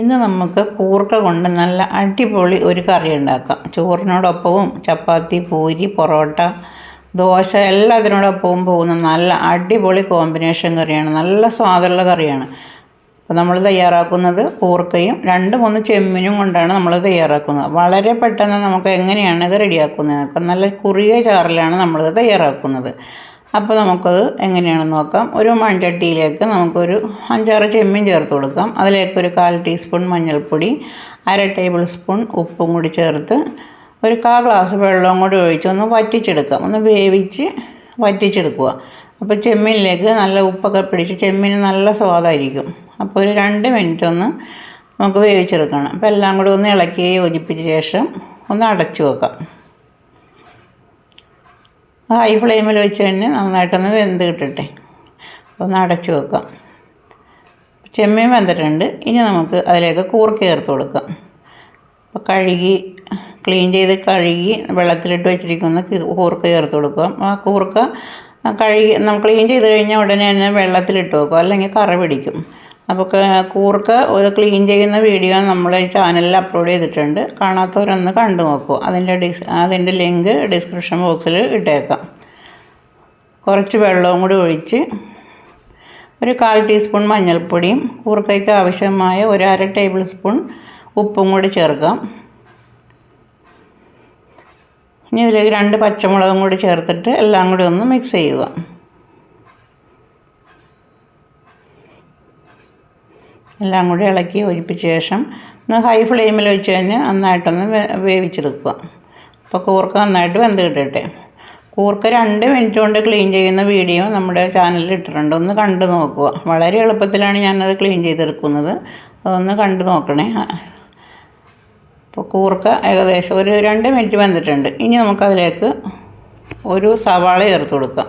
ഇന്ന് നമുക്ക് കൂർക്ക കൊണ്ട് നല്ല അടിപൊളി ഒരു കറി ഉണ്ടാക്കാം. ചോറിനോടൊപ്പവും ചപ്പാത്തി പൂരി പൊറോട്ട ദോശ എല്ലാത്തിനോടൊപ്പവും പോകുന്ന നല്ല അടിപൊളി കോമ്പിനേഷൻ കറിയാണ്. നല്ല സ്വാദുള്ള കറിയാണ്. അപ്പോൾ നമ്മൾ തയ്യാറാക്കുന്നത് കൂർക്കയും രണ്ട് മൂന്ന് ചെമ്മിനും കൊണ്ടാണ് നമ്മൾ തയ്യാറാക്കുന്നത്. വളരെ പെട്ടെന്ന് നമുക്ക് എങ്ങനെയാണ് ഇത് റെഡിയാക്കുന്നത്? നല്ല കുറിയ ചാറിലാണ് നമ്മളിത് തയ്യാറാക്കുന്നത്. അപ്പോൾ നമുക്കത് എങ്ങനെയാണെന്ന് നോക്കാം. ഒരു മൺചട്ടിയിലേക്ക് നമുക്കൊരു അഞ്ചാറ് ചെമ്മീൻ ചേർത്ത് കൊടുക്കാം. അതിലേക്ക് ഒരു കാൽ ടീസ്പൂൺ മഞ്ഞൾപ്പൊടി അര ടേബിൾ സ്പൂൺ ഉപ്പും കൂടി ചേർത്ത് ഒരു കാ ഗ്ലാസ് വെള്ളവും കൂടി ഒഴിച്ച് ഒന്ന് വറ്റിച്ചെടുക്കാം. ഒന്ന് വേവിച്ച് വറ്റിച്ചെടുക്കുക. അപ്പോൾ ചെമ്മീനിലേക്ക് നല്ല ഉപ്പൊക്കെ പിടിച്ച് ചെമ്മീൻ നല്ല സ്വാദായിരിക്കും. അപ്പോൾ ഒരു രണ്ട് മിനിറ്റ് ഒന്ന് നമുക്ക് വേവിച്ചെടുക്കണം. അപ്പോൾ എല്ലാം കൂടി ഒന്ന് ഇളക്കി യോജിപ്പിച്ച ശേഷം ഒന്ന് അടച്ചു വെക്കാം. ഹൈ ഫ്ലെയിമിൽ വെച്ച് തന്നെ നന്നായിട്ടൊന്ന് വെന്ത് കിട്ടട്ടെ. ഒന്ന് അടച്ചു വെക്കാം. ചെമ്മീൻ വെന്തിട്ടുണ്ട്. ഇനി നമുക്ക് അതിലേക്ക് കൂർക്ക ചേർത്ത് കൊടുക്കാം. അപ്പോൾ കഴുകി ക്ലീൻ ചെയ്ത് കഴുകി വെള്ളത്തിലിട്ട് വെച്ചിരിക്കുന്ന കൂർക്ക ചേർത്ത് കൊടുക്കാം ആ കൂർക്ക കഴുകി നമ്മൾ ക്ലീൻ ചെയ്ത് കഴിഞ്ഞാൽ ഉടനെ തന്നെ വെള്ളത്തിലിട്ട് വെക്കുക. അല്ലെങ്കിൽ കറ പിടിക്കും. അപ്പോൾ കൂർക്ക ഒരു ക്ലീൻ ചെയ്യുന്ന വീഡിയോ നമ്മൾ ഈ ചാനലിൽ അപ്ലോഡ് ചെയ്തിട്ടുണ്ട്. കാണാത്തവരൊന്ന് കണ്ടു നോക്കൂ. അതിന്റെ ഡിസ് അതിന്റെ ലിങ്ക് ഡിസ്ക്രിപ്ഷൻ ബോക്സിൽ ഇട്ടേക്കാം. കുറച്ച് വെള്ളവും കൂടി ഒഴിച്ച് ഒരു കാൽ ടീസ്പൂൺ മഞ്ഞൾപ്പൊടിയും കൂർക്കയ്ക്ക് ആവശ്യമായ ഒരു അര ടേബിൾ സ്പൂൺ ഉപ്പും കൂടി ചേർക്കാം. ഇനി ഇതിലേക്ക് രണ്ട് പച്ചമുളകും കൂടി ചേർത്തിട്ട് എല്ലാം കൂടി ഒന്ന് മിക്സ് ചെയ്യുക. എല്ലാം കൂടി ഇളക്കി ഒഴിപ്പിച്ച ശേഷം ഒന്ന് ഹൈ ഫ്ലെയിമിൽ വെച്ച് കഴിഞ്ഞാൽ നന്നായിട്ടൊന്ന് വേവിച്ചെടുക്കുക. അപ്പോൾ കൂർക്ക നന്നായിട്ട് വെന്ത് കിട്ടട്ടെ. കൂർക്ക രണ്ട് മിനിറ്റ് കൊണ്ട് ക്ലീൻ ചെയ്യുന്ന വീഡിയോ നമ്മുടെ ചാനലിൽ ഇട്ടിട്ടുണ്ട്. ഒന്ന് കണ്ടു നോക്കുക. വളരെ എളുപ്പത്തിലാണ് ഞാനത് ക്ലീൻ ചെയ്തെടുക്കുന്നത്. അതൊന്ന് കണ്ടു നോക്കണേ. അപ്പോൾ കൂർക്ക ഏകദേശം ഒരു രണ്ട് മിനിറ്റ് വെന്തിട്ടുണ്ട്. ഇനി നമുക്കതിലേക്ക് ഒരു സവാള ചേർത്ത് കൊടുക്കാം.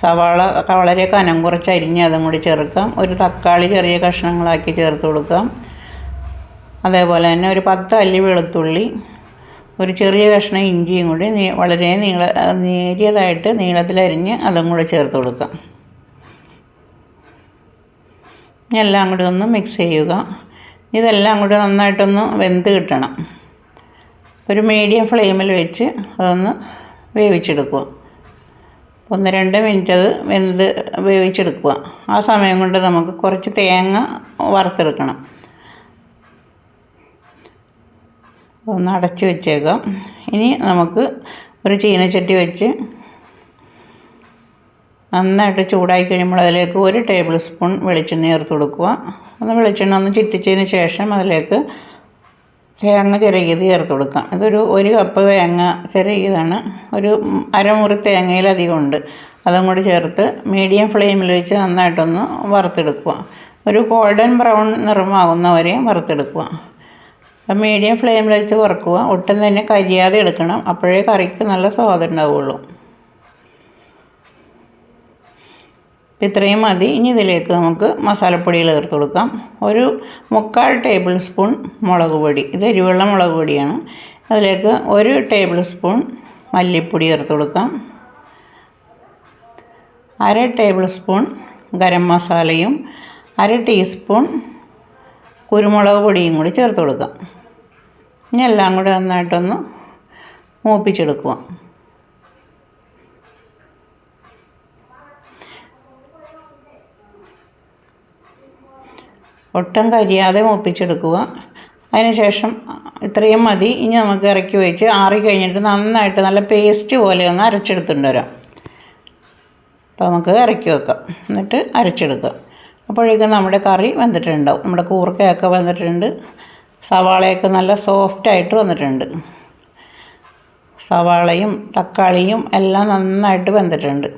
സവാള വളരെ കനം കുറച്ച് അരിഞ്ഞ് അതും കൂടി ചേർക്കാം. ഒരു തക്കാളി ചെറിയ കഷ്ണങ്ങളാക്കി ചേർത്ത് കൊടുക്കാം. അതേപോലെ തന്നെ ഒരു പത്ത് അല്ലി വെളുത്തുള്ളി ഒരു ചെറിയ കഷ്ണം ഇഞ്ചിയും കൂടി വളരെ നീള നേരിയതായിട്ട് നീളത്തിലരിഞ്ഞ് അതും കൂടി ചേർത്ത് കൊടുക്കാം. എല്ലാം കൂടി ഒന്ന് മിക്സ് ചെയ്യുക. ഇതെല്ലാം കൂടി നന്നായിട്ടൊന്ന് വെന്ത് കിട്ടണം. ഒരു മീഡിയം ഫ്ലെയിമിൽ വെച്ച് അതൊന്ന് വേവിച്ചെടുക്കുക. ഒന്ന് രണ്ട് മിനിറ്റ് അത് വെന്ത് വേവിച്ചെടുക്കുക. ആ സമയം കൊണ്ട് നമുക്ക് കുറച്ച് തേങ്ങ വറുത്തെടുക്കണം. ഒന്ന് അടച്ച് വെച്ചേക്കാം. ഇനി നമുക്ക് ഒരു ചീനച്ചട്ടി വെച്ച് നന്നായിട്ട് ചൂടായി കഴിയുമ്പോൾ അതിലേക്ക് ഒരു ടേബിൾ സ്പൂൺ വെളിച്ചെണ്ണ ചേർത്ത് കൊടുക്കുക. ഒന്ന് വെളിച്ചെണ്ണ ഒന്ന് ചിറ്റിച്ചതിന് ശേഷം അതിലേക്ക് തേങ്ങ ചിരകിയത് ചേർത്ത് കൊടുക്കാം. ഇതൊരു ഒരു കപ്പ് തേങ്ങ ചിരകിയതാണ് ഒരു അരമുറി തേങ്ങയിലധികം ഉണ്ട്. അതും കൂടി ചേർത്ത് മീഡിയം ഫ്ലെയിമിൽ വെച്ച് നന്നായിട്ടൊന്ന് വറുത്തെടുക്കുക. ഒരു ഗോൾഡൻ ബ്രൗൺ നിറമാകുന്ന നിറമാകുന്നവരെയും വറുത്തെടുക്കുക. അപ്പം മീഡിയം ഫ്ലെയിമിൽ വെച്ച് വറുക്കുക. ഒട്ടും തന്നെ കരിയാതെ എടുക്കണം. അപ്പോഴേ കറിക്ക് നല്ല സ്വാദുണ്ടാവുള്ളൂ ഇത്രയും മതി. ഇനി ഇതിലേക്ക് നമുക്ക് മസാലപ്പൊടികൾ ചേർത്ത് കൊടുക്കാം. ഒരു മുക്കാൽ ടേബിൾ സ്പൂൺ മുളക് പൊടി. ഇത് എരിവെള്ള മുളക് പൊടിയാണ്. അതിലേക്ക് ഒരു ടേബിൾ സ്പൂൺ മല്ലിപ്പൊടി ചേർത്ത് കൊടുക്കാം. അര ടേബിൾ സ്പൂൺ ഗരം മസാലയും അര ടീസ്പൂൺ കുരുമുളക് പൊടിയും കൂടി ചേർത്ത് കൊടുക്കാം. ഇനി എല്ലാം കൂടി നന്നായിട്ടൊന്ന് മൂപ്പിച്ചെടുക്കുക. ഒട്ടും കരിയാതെ മൂപ്പിച്ചെടുക്കുക. അതിനുശേഷം ഇത്രയും മതി. ഇനി നമുക്ക് ഇറക്കി വെച്ച് ആറി കഴിഞ്ഞിട്ട് നന്നായിട്ട് നല്ല പേസ്റ്റ് പോലെ ഒന്ന് അരച്ചെടുത്തിട്ടുണ്ട് വരാം അപ്പോൾ നമുക്ക് ഇറക്കി വെക്കാം. എന്നിട്ട് അരച്ചെടുക്കുക. അപ്പോഴേക്കും നമ്മുടെ കറി വന്നിട്ടുണ്ടാവും നമ്മുടെ കൂർക്കയൊക്കെ വന്നിട്ടുണ്ട് സവാളയൊക്കെ നല്ല സോഫ്റ്റായിട്ട് വന്നിട്ടുണ്ട്. സവാളയും തക്കാളിയും എല്ലാം നന്നായിട്ട് വെന്തിട്ടുണ്ട്.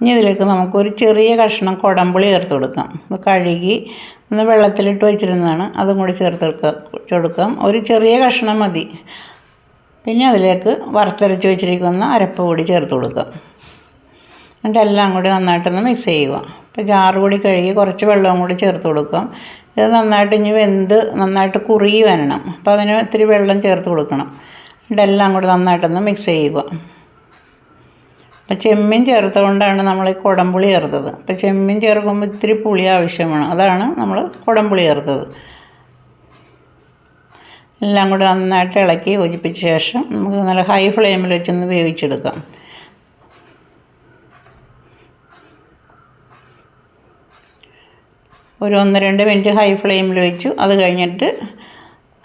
ഇനി ഇതിലേക്ക് നമുക്കൊരു ചെറിയ കഷ്ണം കുടമ്പുളി ചേർത്ത് കൊടുക്കാം. കഴുകി ഒന്ന് വെള്ളത്തിലിട്ട് വെച്ചിരുന്നതാണ്. അതും കൂടി ചേർത്ത് കൊടുക്കാം ഒരു ചെറിയ കഷ്ണം മതി. പിന്നെ അതിലേക്ക് വറുത്തരച്ച് വെച്ചിരിക്കുന്ന അരപ്പ് കൂടി ചേർത്ത് കൊടുക്കാം. എന്നിട്ട് എല്ലാം കൂടി നന്നായിട്ടൊന്ന് മിക്സ് ചെയ്യുക. ഇപ്പോൾ ജാറ് കൂടി കഴുകി കുറച്ച് വെള്ളവും കൂടി ചേർത്ത് കൊടുക്കാം. ഇത് നന്നായിട്ട് ഇനി വെന്ത് നന്നായിട്ട് കുറുകി വരണം. അപ്പോൾ അതിന് ഇത്തിരി വെള്ളം ചേർത്ത് കൊടുക്കണം. എന്നിട്ട് എല്ലാം കൂടി നന്നായിട്ടൊന്ന് മിക്സ് ചെയ്യുക. അപ്പോൾ ചെമ്മീൻ ചേർത്തുകൊണ്ടാണ് നമ്മൾ ഈ കുടംപുളി ചേർത്തത്. അപ്പോൾ ചെമ്മീൻ ചേർക്കുമ്പോൾ ഇത്തിരി പുളി ആവശ്യമാണ് അതാണ് നമ്മൾ കുടംപുളി ചേർത്തത്. എല്ലാം കൂടി നന്നായിട്ട് ഇളക്കി യോജിപ്പിച്ച ശേഷം നമുക്ക് നല്ല ഹൈ ഫ്ലെയിമിൽ വെച്ചൊന്ന് വേവിച്ചെടുക്കാം. ഒരു ഒന്ന് രണ്ട് മിനിറ്റ് ഹൈ ഫ്ലെയിമിൽ വെച്ചു. അത് കഴിഞ്ഞിട്ട്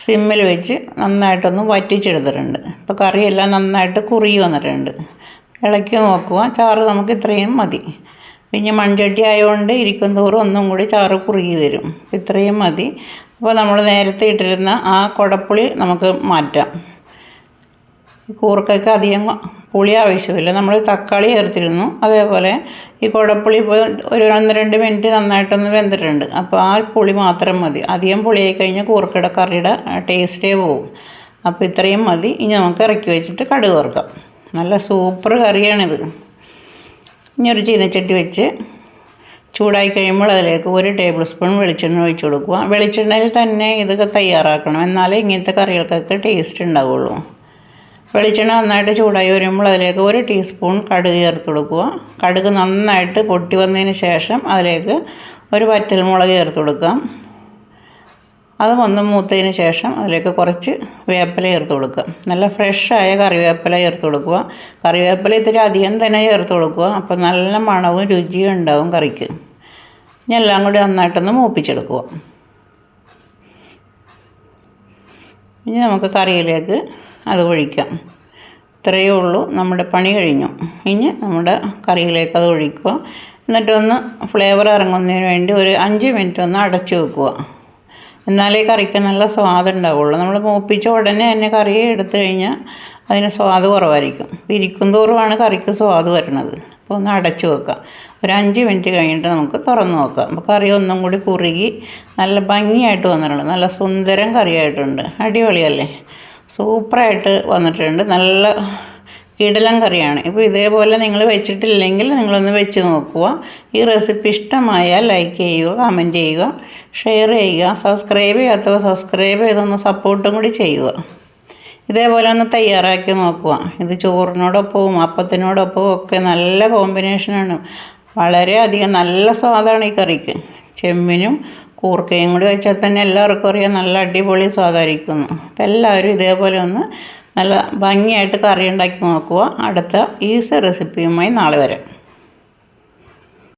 സിമ്മിൽ വെച്ച് നന്നായിട്ടൊന്ന് വറ്റിച്ചെടുത്തിട്ടുണ്ട്. ഇപ്പോൾ കറിയെല്ലാം നന്നായിട്ട് കുറുകി വന്നിട്ടുണ്ട്. ഇളക്കി നോക്കുക. ചാറ് നമുക്ക് ഇത്രയും മതി. പിന്നെ മൺചട്ടി ആയതുകൊണ്ട് ഇരിക്കും തോറും ഒന്നും കൂടി ചാറ് കുറുകി വരും. ഇത്രയും മതി. അപ്പോൾ നമ്മൾ നേരത്തെ ഇട്ടിരുന്ന ആ കുടപ്പുളി നമുക്ക് മാറ്റാം. കൂർക്കയ്ക്ക് അധികം പുളി ആവശ്യമില്ല. നമ്മൾ തക്കാളി ചേർത്തിരുന്നു. അതേപോലെ ഈ കുടപ്പുളി ഇപ്പോൾ ഒരു ഒന്ന് രണ്ട് മിനിറ്റ് നന്നായിട്ടൊന്ന് വെന്തിട്ടുണ്ട്. അപ്പോൾ ആ പുളി മാത്രം മതി. അധികം പുളിയായി കഴിഞ്ഞാൽ കൂർക്കയുടെ കറിയുടെ ടേസ്റ്റേ പോവും. അപ്പോൾ ഇത്രയും മതി. ഇനി നമുക്ക് ഇറക്കി വെച്ചിട്ട് കടുക് വറുക്കാം. നല്ല സൂപ്പർ കറിയാണിത്. ഇനി ഒരു ചീനച്ചട്ടി വെച്ച് ചൂടായി കഴിയുമ്പോൾ അതിലേക്ക് ഒരു ടേബിൾ സ്പൂൺ വെളിച്ചെണ്ണ ഒഴിച്ചു കൊടുക്കുക. വെളിച്ചെണ്ണയിൽ തന്നെ ഇതൊക്കെ തയ്യാറാക്കണം. എന്നാലേ ഇങ്ങനത്തെ കറികൾക്കൊക്കെ ടേസ്റ്റ് ഉണ്ടാവുള്ളൂ. വെളിച്ചെണ്ണ നന്നായിട്ട് ചൂടായി വരുമ്പോൾ അതിലേക്ക് ഒരു ടീസ്പൂൺ കടുക് ചേർത്ത് കൊടുക്കുക. കടുക് നന്നായിട്ട് പൊട്ടി വന്നതിന് ശേഷം അതിലേക്ക് ഒരു വറ്റൽമുളക് ചേർത്ത് കൊടുക്കാം. അത് വന്ന് മൂത്തതിന് ശേഷം അതിലേക്ക് കുറച്ച് വേപ്പില ചേർത്ത് കൊടുക്കുക. നല്ല ഫ്രഷായ കറിവേപ്പില ചേർത്ത് കൊടുക്കുക. കറിവേപ്പില ഇത്തിരി അധികം തന്നെ ചേർത്ത് കൊടുക്കുക. അപ്പോൾ നല്ല മണവും രുചിയും ഉണ്ടാവും കറിക്ക്. ഇനി എല്ലാം കൂടി നന്നായിട്ടൊന്ന് മൂപ്പിച്ചെടുക്കുക. ഇനി നമുക്ക് കറിയിലേക്ക് അത് ഒഴിക്കാം. ഇത്രയേ ഉള്ളൂ. നമ്മുടെ പണി കഴിഞ്ഞു. ഇനി നമ്മുടെ കറിയിലേക്ക് അത് ഒഴിക്കുക. എന്നിട്ടൊന്ന് ഫ്ലേവർ ഇറങ്ങുന്നതിന് വേണ്ടി ഒരു അഞ്ച് മിനിറ്റ് ഒന്ന് അടച്ചു വെക്കുക. എന്നാലേ കറിക്ക് നല്ല സ്വാദ് ഉണ്ടാവുള്ളൂ. നമ്മൾ മൂപ്പിച്ച ഉടനെ തന്നെ കറി എടുത്തു കഴിഞ്ഞാൽ അതിന് സ്വാദ് കുറവായിരിക്കും. പിരിക്കും തോറുമാണ് കറിക്ക് സ്വാദ് വരണത് അപ്പോൾ ഒന്ന് അടച്ചു വെക്കാം. ഒരു അഞ്ച് മിനിറ്റ് കഴിഞ്ഞിട്ട് നമുക്ക് തുറന്നു നോക്കാം. അപ്പോൾ കറി ഒന്നും കൂടി കുറുകി നല്ല ഭംഗിയായിട്ട് വന്നിട്ടുണ്ട്. നല്ല സുന്ദരം കറിയായിട്ടുണ്ട്. അടിപൊളിയല്ലേ? സൂപ്പറായിട്ട് വന്നിട്ടുണ്ട്. നല്ല ഇടലം കറിയാണ്. ഇപ്പോൾ ഇതേപോലെ നിങ്ങൾ വെച്ചിട്ടില്ലെങ്കിൽ നിങ്ങളൊന്ന് വെച്ച് നോക്കുക. ഈ റെസിപ്പി ഇഷ്ടമായാൽ ലൈക്ക് ചെയ്യുക കമന്റ് ചെയ്യുക ഷെയർ ചെയ്യുക സബ്സ്ക്രൈബ് ചെയ്യാത്തവ സബ്സ്ക്രൈബ് ചെയ്തൊന്ന് സപ്പോർട്ടും കൂടി ചെയ്യുക. ഇതേപോലെ ഒന്ന് തയ്യാറാക്കി നോക്കുക. ഇത് ചോറിനോടൊപ്പവും അപ്പത്തിനോടൊപ്പവും ഒക്കെ നല്ല കോമ്പിനേഷനാണ് വളരെയധികം നല്ല സ്വാദാണ് ഈ കറിക്ക്. ചെമ്മിനും കൂർക്കയും കൂടി വെച്ചാൽ തന്നെ എല്ലാവർക്കും അറിയാം നല്ല അടിപൊളി സ്വാദായിരിക്കുന്നു. അപ്പോൾ എല്ലാവരും ഇതേപോലെ ഒന്ന് നല്ല ഭംഗിയായിട്ട് കറി ഉണ്ടാക്കി നോക്കുക അടുത്ത ഈസി റെസിപ്പിയുമായി നാളെ വരാം.